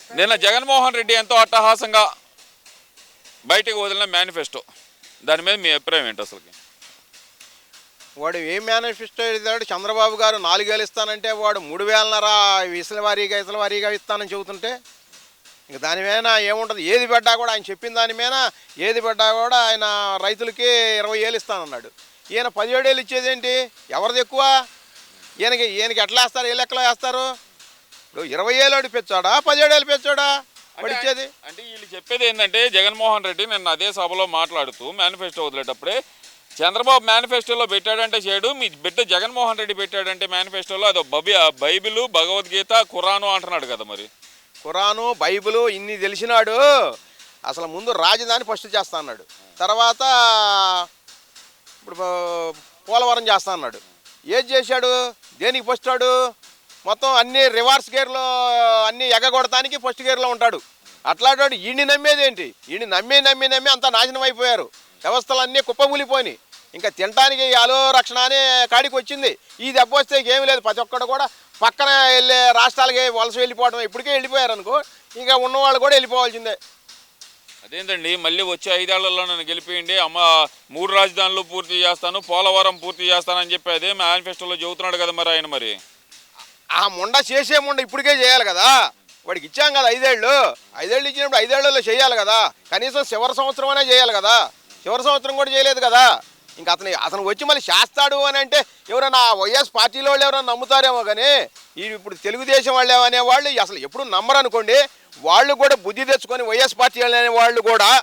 నిన్న జగన్మోహన్ రెడ్డి ఎంతో అట్టహాసంగా బయటకు వదిలిన మేనిఫెస్టో దాని మీద మీ అభిప్రాయం ఏంటి అసలుకి? వాడు ఏం మేనిఫెస్టో ఇస్తాడు చంద్రబాబు గారు నాలుగేళ్ళు ఇస్తానంటే వాడు మూడు వేలన్నర ఇసల వారీగా ఇసల వారీగా ఇస్తానని చెబుతుంటే ఇంక దాని మీద ఏముంటుంది? ఏది పడ్డా కూడా ఆయన చెప్పిన దాని మీద ఏది పడ్డా కూడా ఆయన రైతులకి ఇరవై ఏళ్ళు ఇస్తానన్నాడు. ఈయన పదిహేడు ఏళ్ళు ఇచ్చేదేంటి? ఎవరిది ఎక్కువ? ఈయనకి ఈయనకి ఎట్లా వేస్తారు? ఏ లెక్కలో వేస్తారు? ఇరవై ఏళ్ళు పెంచాడా? పదిహేడు ఏళ్ళు పెంచాడా? వాడు ఇచ్చేది అంటే వీళ్ళు చెప్పేది ఏంటంటే జగన్మోహన్ రెడ్డి నిన్న అదే సభలో మాట్లాడుతూ మేనిఫెస్టో వదిలేటప్పుడే చంద్రబాబు మేనిఫెస్టోలో పెట్టాడంటే చేయడు మీ బిడ్డ జగన్మోహన్ రెడ్డి పెట్టాడంటే మేనిఫెస్టోలో అది బబి బైబిల్ భగవద్గీత ఖురాను అంటున్నాడు కదా మరి. ఖురాను బైబిలు ఇన్ని తెలిసినాడు. అసలు ముందు రాజధాని ఫస్ట్ చేస్తా అన్నాడు. తర్వాత ఇప్పుడు పోలవరం చేస్తా అన్నాడు. ఏది చేశాడు? దేనికి వాడు మొత్తం అన్ని రివర్స్ గేర్లో అన్ని ఎగగొడటానికి ఫస్ట్ గేర్లో ఉంటాడు. అట్లాంటి ఈయన్ని నమ్మేది ఏంటి? ఈయన్ని నమ్మి నమ్మి నమ్మి అంతా నాశనం అయిపోయారు. వ్యవస్థలన్నీ కుప్పమూలిపోయినాయి. ఇంకా తినడానికి ఆలో రక్షణ అనే కాడికి వచ్చింది. ఈ దెబ్బ వస్తే ఏమి లేదు. ప్రతి ఒక్కడు కూడా పక్కన వెళ్ళే రాష్ట్రాలకి వలస వెళ్ళిపోవడం ఇప్పటికే వెళ్ళిపోయారు అనుకో ఇంకా ఉన్నవాళ్ళు కూడా వెళ్ళిపోవాల్సిందే. అదేంటండి? మళ్ళీ వచ్చే ఐదేళ్ళలో నన్ను గెలిపియండి. అమ్మ మూడు రాజధానులు పూర్తి చేస్తాను పోలవరం పూర్తి చేస్తానని చెప్పి అదే మేనిఫెస్టోలో చెబుతున్నాడు కదా మరి ఆయన మరి. ఆ ముండ చేసే ముండ ఇప్పటికే చేయాలి కదా. వాడికి ఇచ్చాం కదా ఐదేళ్ళు. ఐదేళ్ళు ఇచ్చినప్పుడు ఐదేళ్ళలో చేయాలి కదా. కనీసం చివరి సంవత్సరం అనే చేయాలి కదా. చివరి సంవత్సరం కూడా చేయలేదు కదా. ఇంకా అతను అతను వచ్చి మళ్ళీ చేస్తాడు అని అంటే ఎవరైనా వైఎస్ పార్టీలో వాళ్ళు ఎవరైనా నమ్ముతారేమో కానీ ఈ ఇప్పుడు తెలుగుదేశం వాళ్ళు అనేవాళ్ళు అసలు ఎప్పుడు నమ్మరు అనుకోండి. వాళ్ళు కూడా బుద్ధి తెచ్చుకొని వైఎస్ పార్టీ వాళ్ళు అనే వాళ్ళు కూడా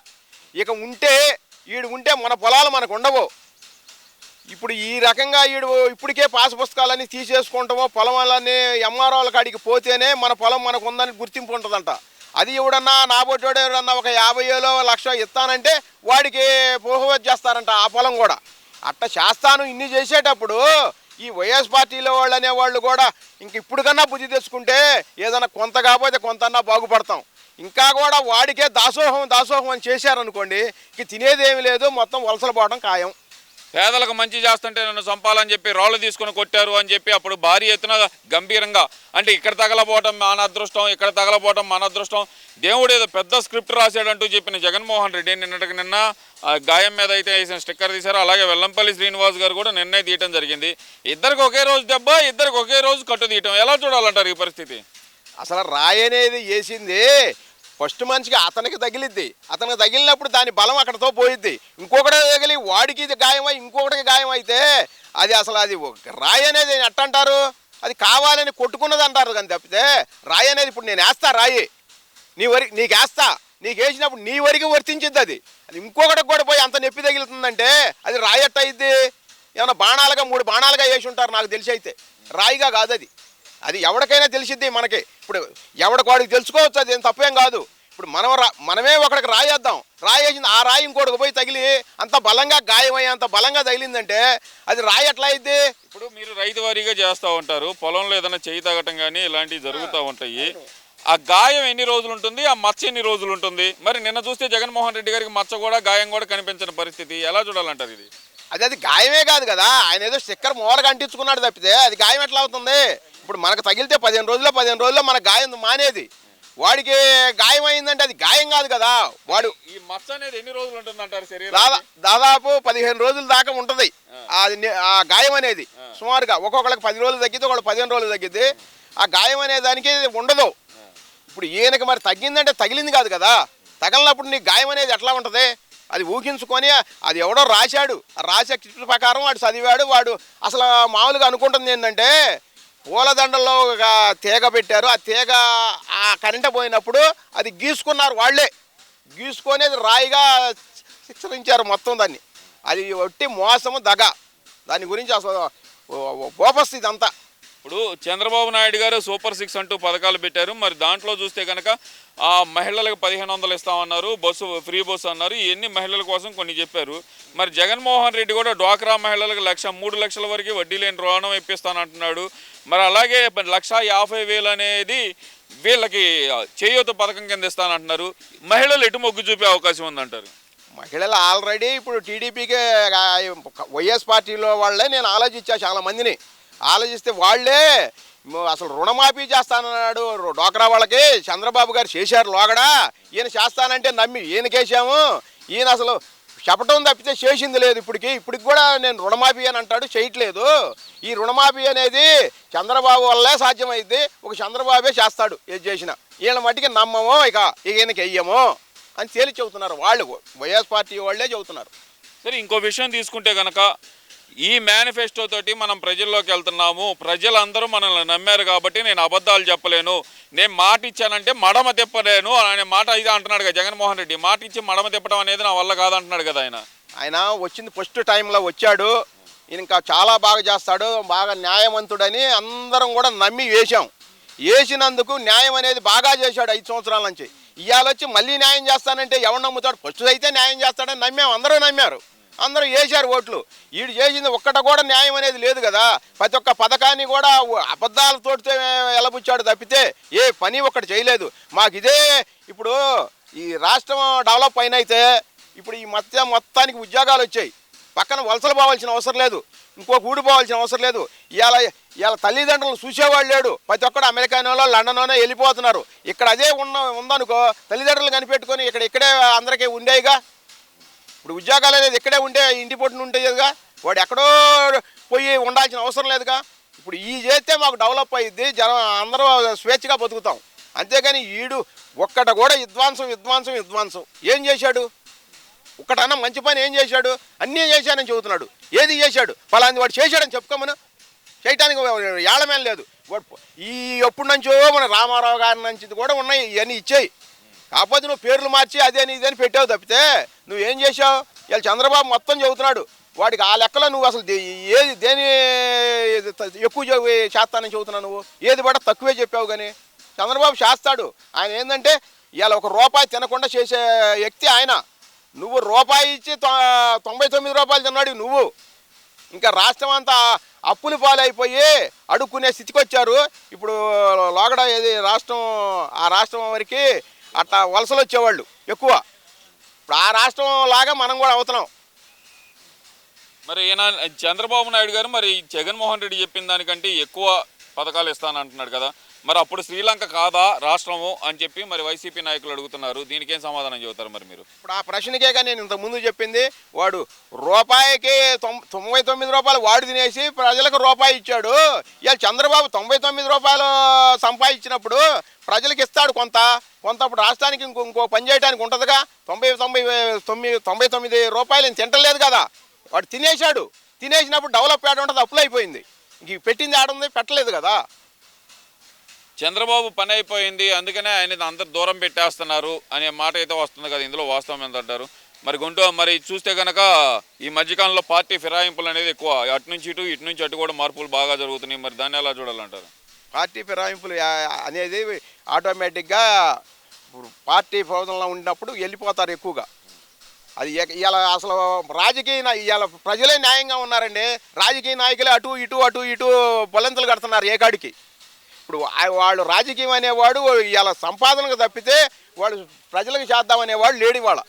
ఇక ఉంటే వీడు ఉంటే మన పొలాలు మనకు ఉండవు. ఇప్పుడు ఈ రకంగా ఈడు ఇప్పటికే పాస్ పుస్తకాలన్నీ తీసేసుకుంటామో పొలమాలన్నీ ఎంఆర్ఓల కాడికి పోతేనే మన పొలం మనకు ఉందని గుర్తింపు ఉంటుందంట. అది ఎవడన్నా నాబోటోడు ఎవడన్నా ఒక యాభై ఏలో లక్ష ఇస్తానంటే వాడికి పోహోవత్ చేస్తారంట ఆ పొలం కూడా. అట్ట చేస్తాను ఇన్ని చేసేటప్పుడు ఈ వైఎస్ పార్టీలో వాళ్ళు అనేవాళ్ళు కూడా ఇంక ఇప్పుడుకన్నా బుద్ధి తెచ్చుకుంటే ఏదైనా కొంత కాకపోతే కొంతన్నా బాగుపడతాం. ఇంకా కూడా వాడికే దాసోహం దాసోహం అని చేశారనుకోండి ఇంక తినేది లేదు మొత్తం వలసలు పోవడం ఖాయం. పేదలకు మంచి చేస్తుంటే నన్ను చంపాలని చెప్పి రాళ్ళు తీసుకొని కొట్టారు అని చెప్పి అప్పుడు భారీ ఎత్తున గంభీరంగా అంటే ఇక్కడ తగలపోవటం మన అదృష్టం ఇక్కడ తగలపోవటం మన అదృష్టం. దేవుడు ఏదో పెద్ద స్క్రిప్ట్ రాశాడంటూ చెప్పిన జగన్మోహన్ రెడ్డి నిన్నటికి నిన్న గాయం మీద అయితే వేసిన స్టిక్కర్ తీశారు. అలాగే వెల్లంపల్లి శ్రీనివాస్ గారు కూడా నిన్నే తీయటం జరిగింది. ఇద్దరికి ఒకే రోజు దెబ్బ ఇద్దరికి ఒకే రోజు కట్టు తీయటం. ఎలా చూడాలంటారు ఈ పరిస్థితి? అసలు రాయనేది అనేది వేసింది ఫస్ట్ మనిషికి అతనికి తగిలిద్ది. అతనికి తగిలినప్పుడు దాని బలం అక్కడతో పోయిద్ది. ఇంకొకటి తగిలి వాడికి ఇది గాయమై ఇంకొకటికి గాయం అయితే అది అసలు అది ఒక రాయి అనేది ఎట్టంటారు అది కావాలని కొట్టుకున్నది అంటారు కానీ తప్పితే రాయి అనేది ఇప్పుడు నేను వేస్తా రాయి. నీ వరి నీకు వేస్తా. నీకు వేసినప్పుడు నీ వరకు వర్తించిద్ది అది. అది ఇంకొకటికి కూడా పోయి అంత నొప్పి తగులుతుందంటే అది రాయి ఎట్ట అయింది ఏమన్నా బాణాలుగా మూడు బాణాలుగా వేసి ఉంటారు నాకు తెలిసి అయితే. రాయిగా కాదు అది. అది ఎవరికైనా తెలిసిద్ది మనకి. ఇప్పుడు ఎవడికి వాడికి తెలుసుకోవచ్చు అది ఏం తప్పేం కాదు. ఇప్పుడు మనం రా మనమే ఒకడికి రాయేద్దాం. రాయేసింది ఆ రాయి ఇంకోటికి పోయి తగిలి అంత బలంగా గాయమయ్యి అంత బలంగా తగిలిందంటే అది రాయి ఎట్లా అయింది ఇప్పుడు మీరు రైతు వారీగా చేస్తూ ఉంటారు. పొలంలో ఏదైనా చేయి తగ్గటం కానీ ఇలాంటివి జరుగుతూ ఉంటాయి. ఆ గాయం ఎన్ని రోజులు ఉంటుంది? ఆ మచ్చ ఎన్ని రోజులు ఉంటుంది? మరి నిన్న చూస్తే జగన్మోహన్ రెడ్డి గారికి మచ్చ కూడా గాయం కూడా కనిపించిన పరిస్థితి. ఎలా చూడాలంటారు ఇది? అది అది గాయమే కాదు కదా. ఆయన ఏదో స్టిక్కర్ మోరగా అంటించుకున్నాడు తప్పితే అది గాయం ఎట్లా అవుతుంది? ఇప్పుడు మనకు తగిలితే పదిహేను రోజుల్లో పదిహేను రోజుల్లో మన గాయం మానేది. వాడికి గాయం అయిందంటే అది గాయం కాదు కదా. వాడు ఈ మచ్చ అనేది ఎన్ని రోజులు ఉంటుంది అంటారు దాదా శరీరం దాదాపు పదిహేను రోజుల దాకా ఉంటుంది. అది ఆ గాయం అనేది. సుమారుగా ఒక్కొక్కరికి పది రోజులు తగ్గితే ఒకళ్ళు పదిహేను రోజులు తగ్గిద్ది. ఆ గాయం అనే దానికి ఉండదు. ఇప్పుడు ఈయనకి మరి తగ్గిందంటే తగిలింది కాదు కదా. తగలినప్పుడు నీ గాయం అనేది ఎట్లా ఉంటుంది? అది ఊహించుకొని అది ఎవడో రాశాడు. ఆ రాసే చిట్టు ప్రకారం వాడు చదివాడు. వాడు అసలు మామూలుగా అనుకుంటుంది ఏంటంటే పూలదండల్లో ఒక తీగ పెట్టారు. ఆ తీగ ఆ కరెంట పోయినప్పుడు అది గీసుకున్నారు వాళ్ళే. గీసుకొని రాయిగా శిక్షించారు మొత్తం దాన్ని. అది ఒట్టి మోసము దగ. దాని గురించి అసలు బోపస్ ఇదంతా. ఇప్పుడు చంద్రబాబు నాయుడు గారు సూపర్ సిక్స్ అంటూ పథకాలు పెట్టారు. మరి దాంట్లో చూస్తే కనుక ఆ మహిళలకు పదిహేను వందలు ఇస్తామన్నారు బస్సు ఫ్రీ బస్సు అన్నారు. ఇవన్నీ మహిళల కోసం కొన్ని చెప్పారు. మరి జగన్మోహన్ రెడ్డి కూడా డ్వాక్రా మహిళలకు లక్ష మూడు లక్షల వరకు వడ్డీ లేని రుణం ఇప్పిస్తానంటున్నాడు. మరి అలాగే లక్ష యాభై వేలు అనేది వీళ్ళకి చేయూత పథకం కింద ఇస్తానంటున్నారు. మహిళలు ఎటు మొగ్గు చూపే అవకాశం ఉందంటారు? మహిళలు ఆల్రెడీ ఇప్పుడు టీడీపీకి వైఎస్ పార్టీలో వాళ్ళే. నేను ఆలోచించా చాలా మందిని. ఆలోచిస్తే వాళ్ళే అసలు రుణమాఫీ చేస్తానన్నాడు రు- డోక్రా వాళ్ళకి. చంద్రబాబు గారు చేశారు లోగడా. ఈయన చేస్తానంటే నమ్మి ఈయనకేసాము ఈయన అసలు చెప్పటం తప్పితే చేసింది లేదు ఇప్పటికి. ఇప్పటికి కూడా నేను రుణమాఫీ అని అంటాడు చేయట్లేదు. ఈ రుణమాఫీ అనేది చంద్రబాబు వల్లే సాధ్యమైంది. ఒక చంద్రబాబే చేస్తాడు ఏది చేసినా. ఈయన మట్టికి నమ్మము ఇక ఈయనకి వెయ్యము అని తేలి చెబుతున్నారు వాళ్ళు. వైఎస్ పార్టీ వాళ్ళే చెబుతున్నారు. సరే ఇంకో విషయం తీసుకుంటే కనుక ఈ మేనిఫెస్టో తోటి మనం ప్రజల్లోకి వెళ్తున్నాము. ప్రజలందరూ మనల్ని నమ్మారు కాబట్టి నేను అబద్ధాలు చెప్పలేను. నేను మాట ఇచ్చానంటే మడమ తిప్పలేను అనే మాట ఇది అంటున్నాడు కదా జగన్మోహన్ రెడ్డి. మాట ఇచ్చి మడమ తిప్పడం అనేది నా వల్ల కాదంటున్నాడు కదా ఆయన. ఆయన వచ్చింది ఫస్ట్ టైంలో వచ్చాడు. ఇంకా చాలా బాగా చేస్తాడు బాగా న్యాయవంతుడని అందరం కూడా నమ్మి వేశాం. వేసినందుకు న్యాయం అనేది బాగా చేశాడు ఐదు సంవత్సరాల నుంచి. ఇవాళ వచ్చి మళ్ళీ న్యాయం చేస్తానంటే ఎవరు నమ్ముతాడు? ఫస్ట్ అయితే న్యాయం చేస్తాడని నమ్మాం అందరూ నమ్మారు. అందరూ వేశారు ఓట్లు. వీడు చేసింది ఒక్కట కూడా న్యాయం అనేది లేదు కదా. ప్రతి ఒక్క పథకాన్ని కూడా అబద్ధాలతో ఎలబుచ్చాడు తప్పితే ఏ పని ఒక్కటి చేయలేదు. మాకు ఇదే ఇప్పుడు ఈ రాష్ట్రం డెవలప్ అయినైతే ఇప్పుడు ఈ మధ్య మొత్తానికి ఉద్యోగాలు వచ్చాయి. పక్కన వలసలు పోవాల్సిన అవసరం లేదు. ఇంకో కూడిపోవాల్సిన అవసరం లేదు. ఇవాళ ఇవాళ తల్లిదండ్రులు చూసేవాళ్ళు లేడు. ప్రతి ఒక్కడు అమెరికానో లండన్లోనే వెళ్ళిపోతున్నారు. ఇక్కడ అదే ఉన్న ఉందనుకో తల్లిదండ్రులు కనిపెట్టుకొని ఇక్కడ ఇక్కడే అందరికీ ఉండేవిగా ఇప్పుడు ఉద్యోగాలు అనేది ఇక్కడే ఉంటే ఇంటి పొట్టున ఉండేదిగా వాడు ఎక్కడో పోయి ఉండాల్సిన అవసరం లేదుగా? ఇప్పుడు ఈ చేస్తే మాకు డెవలప్ అయ్యిద్ది జనం అందరూ స్వేచ్ఛగా బతుకుతాం. అంతేగాని ఈడు ఒక్కట కూడా విద్వాంసం విద్వాంసం విద్వాంసం. ఏం చేశాడు? ఒక్కటన్నా మంచి పని ఏం చేశాడు? అన్నీ చేశానని చెబుతున్నాడు. ఏది చేశాడు? ఫలాంది వాడు చేశాడని చెప్పుకోమను. చేయటానికి ఏళ్ళమేం లేదు. వాడు ఈ ఎప్పటి నుంచో మన రామారావు గారి నుంచి కూడా ఉన్నాయి ఇవన్నీ ఇచ్చాయి. కాకపోతే నువ్వు పేర్లు మార్చి అదేని ఇదని పెట్టావు తప్పితే నువ్వేం చేశావు? ఇలా చంద్రబాబు మొత్తం చెబుతున్నాడు. వాడికి ఆ లెక్కలో నువ్వు అసలు ఏది దేని ఎక్కువ చేస్తానని చెబుతున్నావు నువ్వు? ఏది కూడా తక్కువే చెప్పావు కానీ. చంద్రబాబు చేస్తాడు. ఆయన ఏంటంటే ఇవాళ ఒక రూపాయి తినకుండా చేసే వ్యక్తి ఆయన. నువ్వు రూపాయి ఇచ్చి తొంభై తొమ్మిది రూపాయలు తిన్నాడు నువ్వు. ఇంకా రాష్ట్రం అంతా అప్పులు పాలైపోయి అడుక్కునే స్థితికి వచ్చారు ఇప్పుడు లోగడ ఏది రాష్ట్రం ఆ రాష్ట్రం వరకు అట్లా వలసలు వచ్చేవాళ్ళు ఎక్కువ. ఇప్పుడు ఆ రాష్ట్రం లాగా మనం కూడా అవుతున్నాం. మరి ఈయన చంద్రబాబు నాయుడు గారు మరి జగన్మోహన్ రెడ్డి చెప్పిన దానికంటే ఎక్కువ పథకాలు ఇస్తానంటున్నాడు కదా. మరి అప్పుడు శ్రీలంక కాదా రాష్ట్రము అని చెప్పి మరి వైసీపీ నాయకులు అడుగుతున్నారు. దీనికేం సమాధానం చెబుతారు మరి మీరు? ఇప్పుడు ఆ ప్రశ్నకే కానీ నేను ఇంతకు ముందు చెప్పింది వాడు రూపాయికి తొం- తొంభై తొమ్మిది రూపాయలు వాడు తినేసి ప్రజలకు రూపాయి ఇచ్చాడు. ఇవాళ చంద్రబాబు తొంభై తొమ్మిది రూపాయలు సంపాదించినప్పుడు ప్రజలకు ఇస్తాడు కొంత. కొంత అప్పుడు రాష్ట్రానికి ఇంకో ఇంకో పని చేయడానికి ఉంటుందిగా. తొంభై తొంభై తొమ్మిది తొంభై తొమ్మిది రూపాయలు తింటలేదు కదా. వాడు తినేశాడు. తినేసినప్పుడు డెవలప్ అయ్యాడు ఉంటుంది అప్పులు అయిపోయింది. ఇంక పెట్టింది ఆడుంది పెట్టలేదు కదా. చంద్రబాబు పని అయిపోయింది అందుకనే ఆయన అందరు దూరం పెట్టేస్తున్నారు అనే మాట అయితే వస్తుంది కదా ఇందులో వాస్తవం ఏంటంటారు మరి గుంటూ మరి చూస్తే కనుక ఈ మధ్యకాలంలో పార్టీ ఫిరాయింపులు అనేది ఎక్కువ. అటు నుంచి ఇటు ఇటు నుంచి అటు కూడా మార్పులు బాగా జరుగుతున్నాయి. మరి దాన్ని ఎలా చూడాలంటారు? పార్టీ ఫిరాయింపులు అనేది ఆటోమేటిక్గా ఇప్పుడు పార్టీ ఫోజంలో ఉన్నప్పుడు వెళ్ళిపోతారు ఎక్కువగా. అది ఇలా ఇవాళ అసలు రాజకీయ నా- ఇవాళ ప్రజలే న్యాయంగా ఉన్నారండి. రాజకీయ నాయకులే అటు ఇటు అటు ఇటు బొలంతలు కడుతున్నారు ఏ కాడికి ఇప్పుడు వాళ్ళు రాజకీయం అనేవాడు ఇలా సంపాదనకు తప్పితే వాడు ప్రజలకు చేద్దామనేవాడు లేడు ఇవాళ